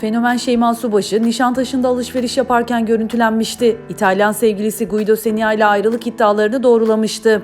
Fenomen Şeyma Subaşı, Nişantaşı'nda alışveriş yaparken görüntülenmişti. İtalyan sevgilisi Guido Senia ile ayrılık iddialarını doğrulamıştı.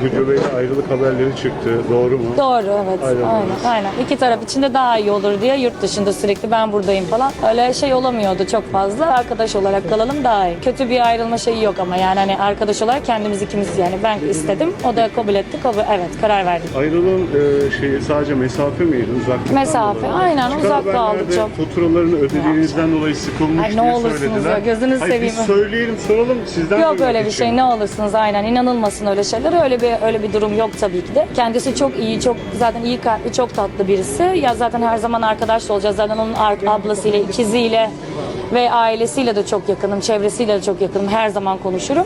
Guido Bey'le ayrılık haberleri çıktı. Doğru mu? Doğru evet. Aynen. Aynen. Aynen. İki taraf için de daha iyi olur diye yurt dışında sürekli ben buradayım falan. Öyle şey olamıyordu çok fazla. Arkadaş olarak kalalım daha iyi. Kötü bir ayrılma şeyi yok ama yani hani arkadaş olarak kendimiz ikimiz yani ben istedim. O da kabul etti. Kabul, evet karar verdik. Ayrılığın e, şeyi sadece mesafe miydi? Uzaklıktan Mesafe, aynen, Çıkan uzakta haberlerde aldık çok. Faturalarını ödediğinizden dolayı sıkılmış Ay, ne diye olursunuz söylediler. ya, gözünüzü Hayır, seveyim. Söyleyelim soralım sizden Yok duymak öyle bir için. şey ne olursunuz aynen inanılmasın öyle şeyler öyle bir öyle bir durum yok tabii ki de. Kendisi çok iyi çok zaten iyi kalpli çok tatlı birisi. Ya zaten her zaman arkadaş da olacağız zaten onun ablasıyla ikiziyle ve ailesiyle de çok yakınım, çevresiyle de çok yakınım. Her zaman konuşurum.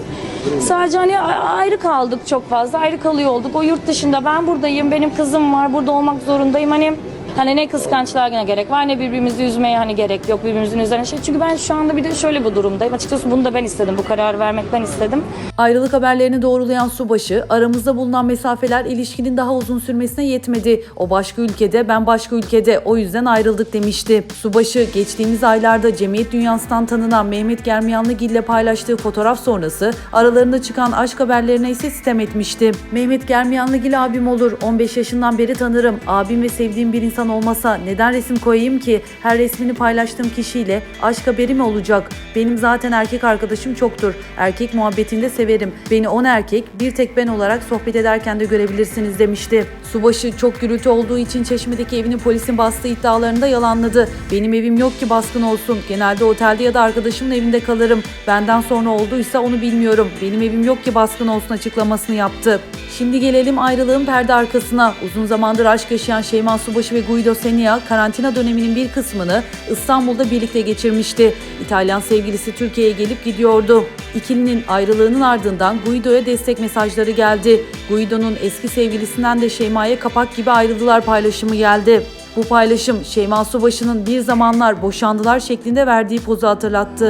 Sadece hani ayrı kaldık çok fazla. Ayrı kalıyor olduk. O yurt dışında ben buradayım. Benim kızım var. Burada olmak zorundayım. Hani Hani ne kıskançlığa gerek var ne birbirimizi üzmeye hani gerek yok birbirimizin üzerine şey. Çünkü ben şu anda bir de şöyle bir durumdayım. Açıkçası bunu da ben istedim. Bu kararı vermek ben istedim. Ayrılık haberlerini doğrulayan Subaşı, aramızda bulunan mesafeler ilişkinin daha uzun sürmesine yetmedi. O başka ülkede, ben başka ülkede. O yüzden ayrıldık demişti. Subaşı, geçtiğimiz aylarda Cemiyet Dünyası'ndan tanınan Mehmet Germiyanlıgil ile paylaştığı fotoğraf sonrası aralarında çıkan aşk haberlerine ise sitem etmişti. Mehmet Germiyanlıgil abim olur. 15 yaşından beri tanırım. Abim ve sevdiğim bir insan olmasa neden resim koyayım ki? Her resmini paylaştığım kişiyle aşk haberi mi olacak? Benim zaten erkek arkadaşım çoktur. Erkek muhabbetinde severim. Beni on erkek, bir tek ben olarak sohbet ederken de görebilirsiniz demişti. Subaşı çok gürültü olduğu için Çeşme'deki evini polisin bastığı iddialarını da yalanladı. Benim evim yok ki baskın olsun. Genelde otelde ya da arkadaşımın evinde kalırım. Benden sonra olduysa onu bilmiyorum. Benim evim yok ki baskın olsun açıklamasını yaptı. Şimdi gelelim ayrılığın perde arkasına. Uzun zamandır aşk yaşayan Şeyma Subaşı ve Guido Senia karantina döneminin bir kısmını İstanbul'da birlikte geçirmişti. İtalyan sevgilisi Türkiye'ye gelip gidiyordu. İkilinin ayrılığının ardından Guido'ya destek mesajları geldi. Guido'nun eski sevgilisinden de Şeyma'ya kapak gibi ayrıldılar paylaşımı geldi. Bu paylaşım Şeyma Subaşı'nın bir zamanlar boşandılar şeklinde verdiği pozu hatırlattı.